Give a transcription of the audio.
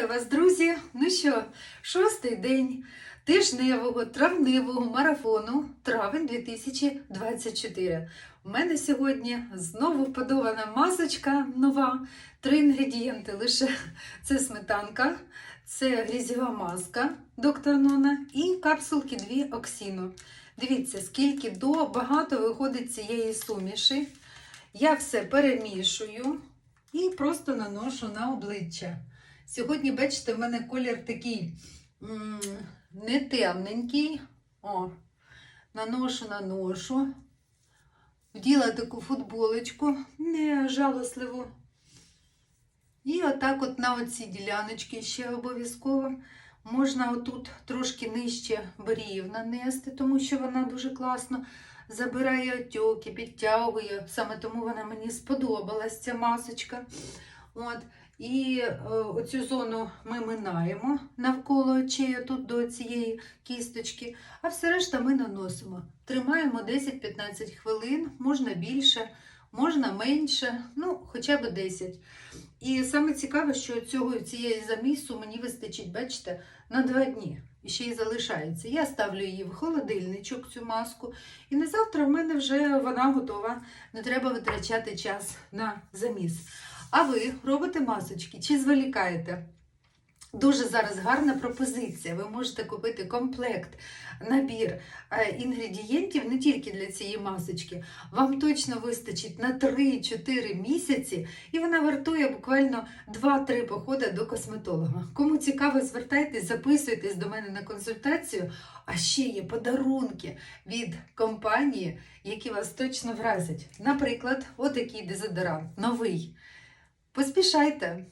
Вітаю вас, друзі! Ну що, шостий день тижневого травневого марафону травень 2024. У мене сьогодні знову вподобана масочка нова. Три інгредієнти лише це сметанка, це грізєва маска доктор Нона і капсулки дві оксіну. Дивіться, скільки до багато виходить цієї суміші. Я все перемішую і просто наношу на обличчя. Сьогодні, бачите, в мене колір такий не темненький. О, наношу, наношу. Вділа таку футболочку, не жалосливу. І отак от на оці діляночки ще обов'язково. Можна отут трошки нижче брів нанести, тому що вона дуже класно забирає отьоки, підтягує. Саме тому вона мені сподобалась, ця масочка. От. І е, оцю зону ми минаємо навколо очей, тут до цієї кісточки, а все решта ми наносимо. Тримаємо 10-15 хвилин, можна більше, можна менше, ну хоча б 10. І саме цікаве, що цього цієї замісу мені вистачить, бачите, на 2 дні. І ще й залишається. Я ставлю її в холодильничок, цю маску, і на завтра в мене вже вона готова. Не треба витрачати час на заміс. А ви робите масочки чи зволікаєте? Дуже зараз гарна пропозиція. Ви можете купити комплект, набір е, інгредієнтів не тільки для цієї масочки. Вам точно вистачить на 3-4 місяці, і вона вартує буквально 2-3 походи до косметолога. Кому цікаво, звертайтесь, записуйтесь до мене на консультацію. А ще є подарунки від компанії, які вас точно вразять. Наприклад, отакий дезодорант, новий. Поспішайте!